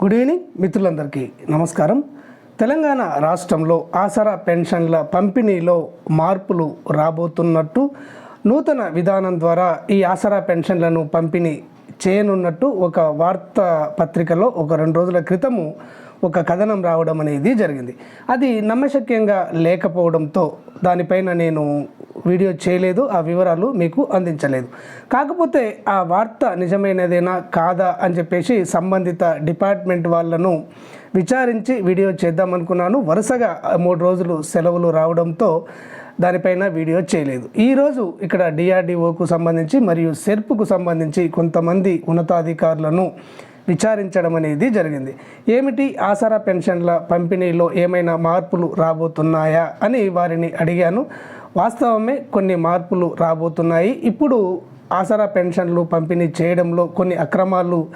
Good evening మిత్రులందరికీ నమస్కారం. తెలంగాణ రాష్ట్రంలో ఆసరా పెన్షన్ల పంపిణీలో మార్పులు రాబోతున్నట్టు నూతన విధానం ద్వారా ఈ ఆసరా పెన్షన్లను పంపిణీ చేయనున్నట్టు ఒక వార్తా పత్రికలో ఒక రెండు రోజుల క్రితము ఒక కథనం రావడం అనేది జరిగింది. అది నమ్మశక్యంగా లేకపోవడంతో దానిపైన నేను వీడియో చేయలేదు ఆ వివరాలు మీకు అందించలేదు. కాకపోతే ఆ వార్త నిజమైనదేనా కాదా అని చెప్పేసి సంబంధిత డిపార్ట్మెంట్ వాళ్ళను విచారించి వీడియో చేద్దామనుకున్నాను వరుసగా మూడు రోజులు సెలవులు రావడంతో దానిపైన వీడియో చేయలేదు. ఈరోజు ఇక్కడ డిఆర్డిఓకు సంబంధించి మరియు సెర్ప్కు సంబంధించి కొంతమంది ఉన్నతాధికారులను విచారించడం అనేది జరిగింది. ఏమిటి ఆసరా పెన్షన్ల పంపిణీలో ఏమైనా మార్పులు రాబోతున్నాయా అని వారిని అడిగాను. వాస్తవమే కొన్ని మార్పులు రాబోతున్నాయి. ఇప్పుడు ఆసరా పెన్షన్లు పంపిణీ చేయడంలో కొన్ని అక్రమాలు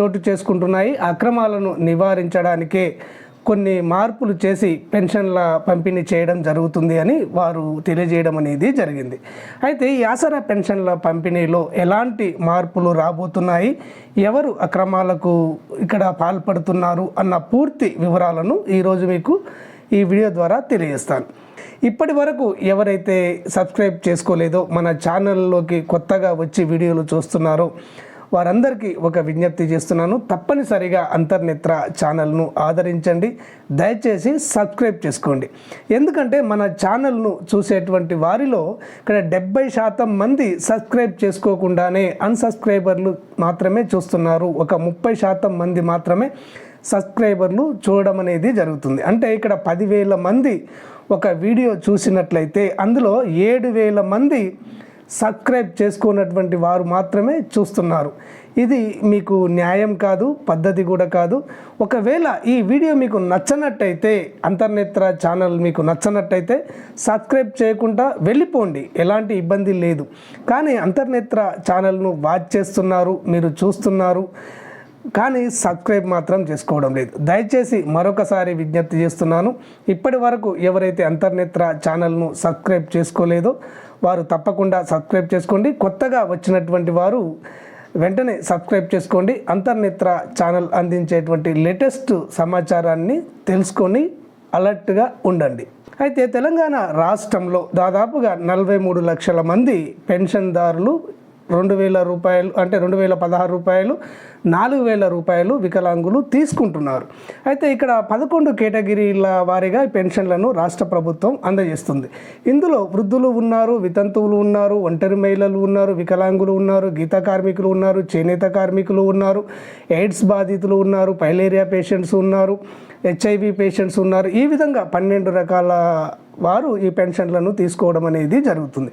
చోటు చేసుకుంటున్నాయి. అక్రమాలను నివారించడానికే కొన్ని మార్పులు చేసి పెన్షన్ల పంపిణీ చేయడం జరుగుతుంది అని వారు తెలియజేయడం అనేది జరిగింది. అయితే ఈ ఆసరా పెన్షన్ల పంపిణీలో ఎలాంటి మార్పులు రాబోతున్నాయి? ఎవరు అక్రమాలకు ఇక్కడ పాల్పడుతున్నారు? అన్న పూర్తి వివరాలను ఈరోజు మీకు ఈ వీడియో ద్వారా తెలియజేస్తాను. ఇప్పటి వరకు ఎవరైతే సబ్స్క్రైబ్ చేసుకోలేదో మన ఛానల్లోకి కొత్తగా వచ్చి వీడియోలు చూస్తున్నారో వారందరికీ ఒక విజ్ఞప్తి చేస్తున్నాను. తప్పనిసరిగా అంతర్నేత్ర ఛానల్ను ఆదరించండి. దయచేసి సబ్స్క్రైబ్ చేసుకోండి. ఎందుకంటే మన ఛానల్ను చూసేటువంటి వారిలో ఇక్కడ డెబ్బై శాతం మంది సబ్స్క్రైబ్ చేసుకోకుండానే అన్సబ్స్క్రైబర్లు మాత్రమే చూస్తున్నారు. ఒక ముప్పై శాతం మంది మాత్రమే సబ్స్క్రైబర్లు చూడడం అనేది జరుగుతుంది. అంటే ఇక్కడ పదివేల మంది ఒక వీడియో చూసినట్లయితే అందులో ఏడు వేల మంది సబ్స్క్రైబ్ చేసుకున్నటువంటి వారు మాత్రమే చూస్తున్నారు. ఇది మీకు న్యాయం కాదు పద్ధతి కూడా కాదు. ఒకవేళ ఈ వీడియో మీకు నచ్చనట్టయితే అంతర్నేత్ర ఛానల్ మీకు నచ్చనట్టయితే సబ్స్క్రైబ్ చేయకుండా వెళ్ళిపోండి. ఎలాంటి ఇబ్బంది లేదు. కానీ అంతర్నేత్ర ఛానల్ను వాచ్ చేస్తున్నారు మీరు చూస్తున్నారు. కానీ సబ్స్క్రైబ్ మాత్రం చేసుకోవడం లేదు. దయచేసి మరొకసారి విజ్ఞప్తి చేస్తున్నాను ఇప్పటి వరకు ఎవరైతే అంతర్నేత్ర ఛానల్ను సబ్స్క్రైబ్ చేసుకోలేదో వారు తప్పకుండా సబ్స్క్రైబ్ చేసుకోండి. కొత్తగా వచ్చినటువంటి వారు వెంటనే సబ్స్క్రైబ్ చేసుకోండి. అంతర్నేత్ర ఛానల్ అందించేటువంటి లేటెస్ట్ సమాచారాన్ని తెలుసుకొని అలర్ట్గా ఉండండి. అయితే తెలంగాణ రాష్ట్రంలో దాదాపుగా నలభై మూడు లక్షల మంది పెన్షన్దారులు రెండు వేల రూపాయలు అంటే రెండు వేల పదహారు రూపాయలు నాలుగు వేల రూపాయలు వికలాంగులు తీసుకుంటున్నారు. అయితే ఇక్కడ పదకొండు కేటగిరీల వారీగా పెన్షన్లను రాష్ట్ర ప్రభుత్వం అందజేస్తుంది. ఇందులో వృద్ధులు ఉన్నారు వితంతువులు ఉన్నారు ఒంటరి మహిళలు ఉన్నారు వికలాంగులు ఉన్నారు గీత కార్మికులు ఉన్నారు చేనేత కార్మికులు ఉన్నారు ఎయిడ్స్ బాధితులు ఉన్నారు పైలేరియా పేషెంట్స్ ఉన్నారు హెచ్ఐవి పేషెంట్స్ ఉన్నారు. ఈ విధంగా పన్నెండు రకాల వారు ఈ పెన్షన్లను తీసుకోవడం అనేది జరుగుతుంది.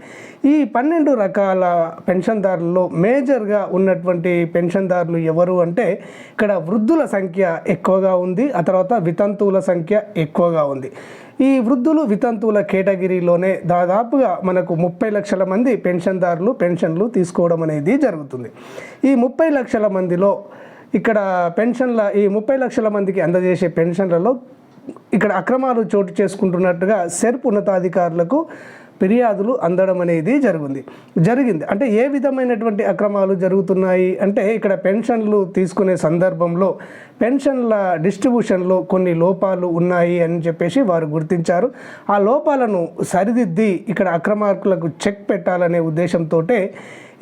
ఈ పన్నెండు రకాల పెన్షన్దారుల్లో మేజర్గా ఉన్నటువంటి పెన్షన్దారులు ఎవరు అంటే ఇక్కడ వృద్ధుల సంఖ్య ఎక్కువగా ఉంది ఆ తర్వాత వితంతువుల సంఖ్య ఎక్కువగా ఉంది. ఈ వృద్ధులు వితంతువుల కేటగిరీలోనే దాదాపుగా మనకు ముప్పై లక్షల మంది పెన్షన్దారులు పెన్షన్లు తీసుకోవడం అనేది జరుగుతుంది. ఈ ముప్పై లక్షల మందిలో ఇక్కడ పెన్షన్ల ఈ ముప్పై లక్షల మందికి అందజేసే పెన్షన్లలో ఇక్కడ అక్రమాలు చోటు చేసుకుంటున్నట్టుగా సెర్ప్ ఉన్నతాధికారులకు ఫిర్యాదులు అందడం అనేది జరిగింది. జరిగింది. అంటే ఏ విధమైనటువంటి అక్రమాలు జరుగుతున్నాయి? అంటే ఇక్కడ పెన్షన్లు తీసుకునే సందర్భంలో పెన్షన్ల డిస్ట్రిబ్యూషన్లో కొన్ని లోపాలు ఉన్నాయి అని చెప్పేసి వారు గుర్తించారు. ఆ లోపాలను సరిదిద్ది ఇక్కడ అక్రమార్కులకు చెక్ పెట్టాలనే ఉద్దేశంతో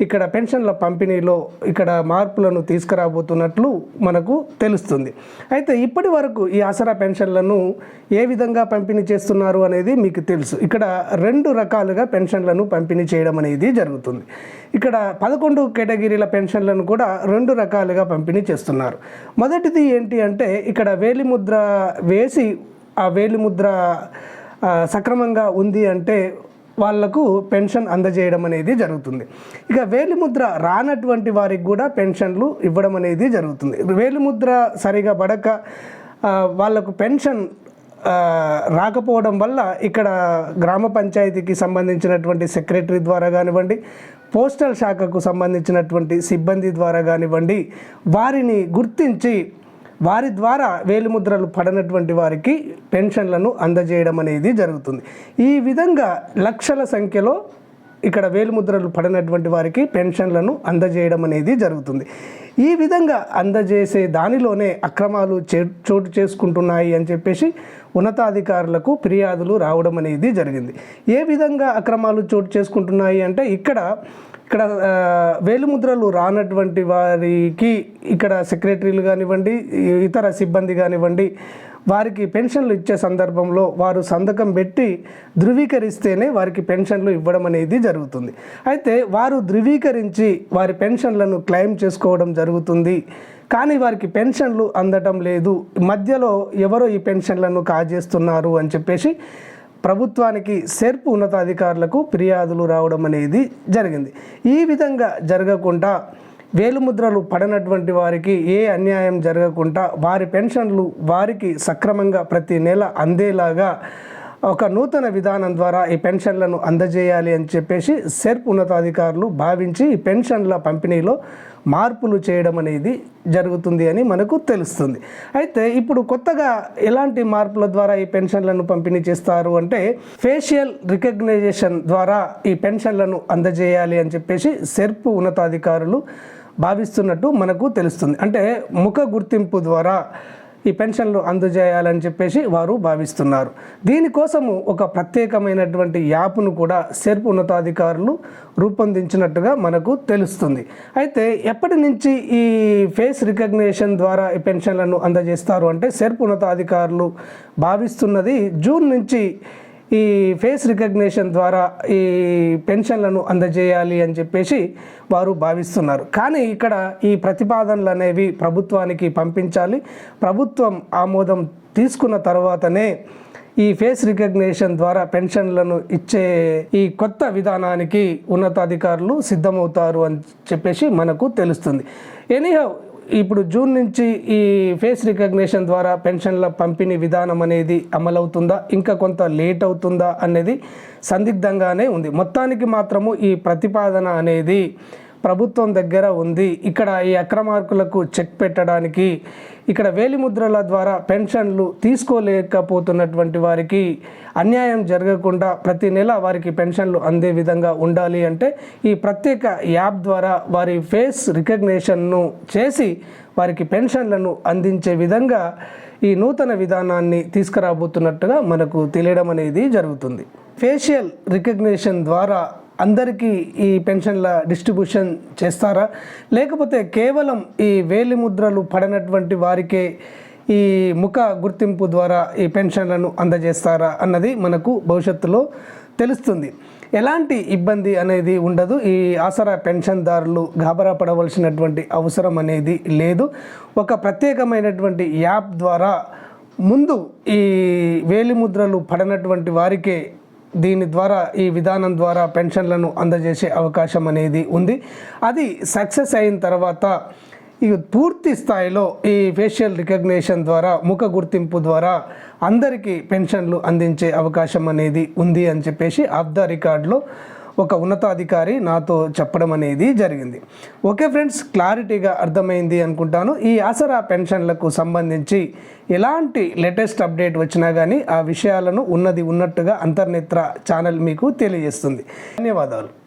ఇక్కడ పెన్షన్ల పంపిణీలో ఇక్కడ మార్పులను తీసుకురాబోతున్నట్లు మనకు తెలుస్తుంది. అయితే ఇప్పటి వరకు ఈ ఆసరా పెన్షన్లను ఏ విధంగా పంపిణీ చేస్తున్నారు అనేది మీకు తెలుసు. ఇక్కడ రెండు రకాలుగా పెన్షన్లను పంపిణీ చేయడం అనేది జరుగుతుంది. ఇక్కడ పదకొండు కేటగిరీల పెన్షన్లను కూడా రెండు రకాలుగా పంపిణీ చేస్తున్నారు. మొదటిది ఏంటి అంటే ఇక్కడ వేలిముద్ర వేసి ఆ వేలిముద్ర సక్రమంగా ఉంది అంటే వాళ్ళకు పెన్షన్ అందజేయడం అనేది జరుగుతుంది. ఇక వేలిముద్ర రానటువంటి వారికి కూడా పెన్షన్లు ఇవ్వడం అనేది జరుగుతుంది. వేలిముద్ర సరిగా పడక వాళ్ళకు పెన్షన్ రాకపోవడం వల్ల ఇక్కడ గ్రామ పంచాయతీకి సంబంధించినటువంటి సెక్రటరీ ద్వారా కానివ్వండి పోస్టల్ శాఖకు సంబంధించినటువంటి సిబ్బంది ద్వారా కానివ్వండి వారిని గుర్తించి వారి ద్వారా వేలిముద్రలు పడనటువంటి వారికి పెన్షన్లను అందజేయడం అనేది జరుగుతుంది. ఈ విధంగా లక్షల సంఖ్యలో ఇక్కడ వేలిముద్రలు పడినటువంటి వారికి పెన్షన్లను అందజేయడం అనేది జరుగుతుంది. ఈ విధంగా అందజేసే దానిలోనే అక్రమాలు చే చోటు చేసుకుంటున్నాయి అని చెప్పేసి ఉన్నతాధికారులకు ఫిర్యాదులు రావడం అనేది జరిగింది. ఏ విధంగా అక్రమాలు చోటు చేసుకుంటున్నాయి అంటే ఇక్కడ ఇక్కడ వేలుముద్రలు వేలిముద్రలు రానటువంటి వారికి ఇక్కడ సెక్రటరీలు కానివ్వండి ఇతర సిబ్బంది కానివ్వండి వారికి పెన్షన్లు ఇచ్చే సందర్భంలో వారు సంతకం పెట్టి ధృవీకరిస్తేనే వారికి పెన్షన్లు ఇవ్వడం అనేది జరుగుతుంది. అయితే వారు ధృవీకరించి వారి పెన్షన్లను క్లెయిమ్ చేసుకోవడం జరుగుతుంది. కానీ వారికి పెన్షన్లు అందటం లేదు. మధ్యలో ఎవరో ఈ పెన్షన్లను కాజేస్తున్నారు అని చెప్పేసి ప్రభుత్వానికి సెర్పు ఉన్నతాధికారులకు ఫిర్యాదులు రావడం అనేది జరిగింది. ఈ విధంగా జరగకుండా వేలుముద్రలు పడనటువంటి వారికి ఏ అన్యాయం జరగకుండా వారి పెన్షన్లు వారికి సక్రమంగా ప్రతి నెల అందేలాగా ఒక నూతన విధానం ద్వారా ఈ పెన్షన్లను అందజేయాలి అని చెప్పేసి సెర్ప్ ఉన్నతాధికారులు భావించి ఈ పెన్షన్ల పంపిణీలో మార్పులు చేయడం అనేది జరుగుతుంది అని మనకు తెలుస్తుంది. అయితే ఇప్పుడు కొత్తగా ఎలాంటి మార్పుల ద్వారా ఈ పెన్షన్లను పంపిణీ చేస్తారు అంటే ఫేషియల్ రికగ్నైజేషన్ ద్వారా ఈ పెన్షన్లను అందజేయాలి అని చెప్పేసి సెర్పు ఉన్నతాధికారులు భావిస్తున్నట్టు మనకు తెలుస్తుంది. అంటే ముఖ గుర్తింపు ద్వారా ఈ పెన్షన్లు అందజేయాలని చెప్పేసి వారు భావిస్తున్నారు. దీనికోసము ఒక ప్రత్యేకమైనటువంటి యాప్ను కూడా సెర్ప్ ఉన్నతాధికారులు రూపొందించినట్టుగా మనకు తెలుస్తుంది. అయితే ఎప్పటి నుంచి ఈ ఫేస్ రికగ్నిషన్ ద్వారా ఈ పెన్షన్లను అందజేస్తారు అంటే సెర్ప్ ఉన్నతాధికారులు భావిస్తున్నది జూన్ నుంచి ఈ ఫేస్ రికగ్నిషన్ ద్వారా ఈ పెన్షన్లను అందజేయాలి అని చెప్పేసి వారు భావిస్తున్నారు. కానీ ఇక్కడ ఈ ప్రతిపాదనలు అనేవి ప్రభుత్వానికి పంపించాలి. ప్రభుత్వం ఆమోదం తీసుకున్న తర్వాతనే ఈ ఫేస్ రికగ్నేషన్ ద్వారా పెన్షన్లను ఇచ్చే ఈ కొత్త విధానానికి ఉన్నతాధికారులు సిద్ధమవుతారు అని చెప్పేసి మనకు తెలుస్తుంది. ఎనీహౌ ఇప్పుడు జూన్ నుంచి ఈ ఫేస్ రికగ్నిషన్ ద్వారా పెన్షన్ల పంపిణీ విధానం అనేది అమలవుతుందా? ఇంకా కొంత లేట్ అవుతుందా? అనేది సందిగ్ధంగానే ఉంది. మొత్తానికి మాత్రము ఈ ప్రతిపాదన అనేది ప్రభుత్వం దగ్గర ఉంది. ఇక్కడ ఈ అక్రమార్కులకు చెక్ పెట్టడానికి ఇక్కడ వేలిముద్రల ద్వారా పెన్షన్లు తీసుకోలేకపోతున్నటువంటి వారికి అన్యాయం జరగకుండా ప్రతి నెల వారికి పెన్షన్లు అందే విధంగా ఉండాలి అంటే ఈ ప్రత్యేక యాప్ ద్వారా వారి ఫేస్ రికగ్నేషన్ను చేసి వారికి పెన్షన్లను అందించే విధంగా ఈ నూతన విధానాన్ని తీసుకురాబోతున్నట్టుగా మనకు తెలియడం అనేది జరుగుతుంది. ఫేషియల్ రికగ్నేషన్ ద్వారా అందరికీ ఈ పెన్షన్ల డిస్ట్రిబ్యూషన్ చేస్తారా? లేకపోతే కేవలం ఈ వేలి ముద్రలు పడనటువంటి వారికే ఈ ముఖ గుర్తింపు ద్వారా ఈ పెన్షన్లను అందజేస్తారా అన్నది మనకు భవిష్యత్తులో తెలుస్తుంది. ఎలాంటి ఇబ్బంది అనేది ఉండదు. ఈ ఆసరా పెన్షన్దారులు గాబరా పడవలసినటువంటి అవసరం అనేది లేదు. ఒక ప్రత్యేకమైనటువంటి యాప్ ద్వారా ముందు ఈ వేలిముద్రలు పడనటువంటి వారికే దీని ద్వారా ఈ విధానం ద్వారా పెన్షన్లను అందజేసే అవకాశం అనేది ఉంది. అది సక్సెస్ అయిన తర్వాత ఇక పూర్తి స్థాయిలో ఈ ఫేషియల్ రికగ్నేషన్ ద్వారా ముఖ గుర్తింపు ద్వారా అందరికీ పెన్షన్లు అందించే అవకాశం అనేది ఉంది అని చెప్పేసి ఆఫ్ ద రికార్డులో ఒక ఉన్నతాధికారి నాతో చెప్పడం అనేది జరిగింది. ఓకే ఫ్రెండ్స్ క్లారిటీగా అర్థమైంది అనుకుంటాను. ఈ ఆసరా పెన్షన్లకు సంబంధించి ఎలాంటి లేటెస్ట్ అప్డేట్ వచ్చినా కానీ ఆ విషయాలను ఉన్నది ఉన్నట్టుగా అంతర్నేత్ర ఛానల్ మీకు తెలియజేస్తుంది. ధన్యవాదాలు.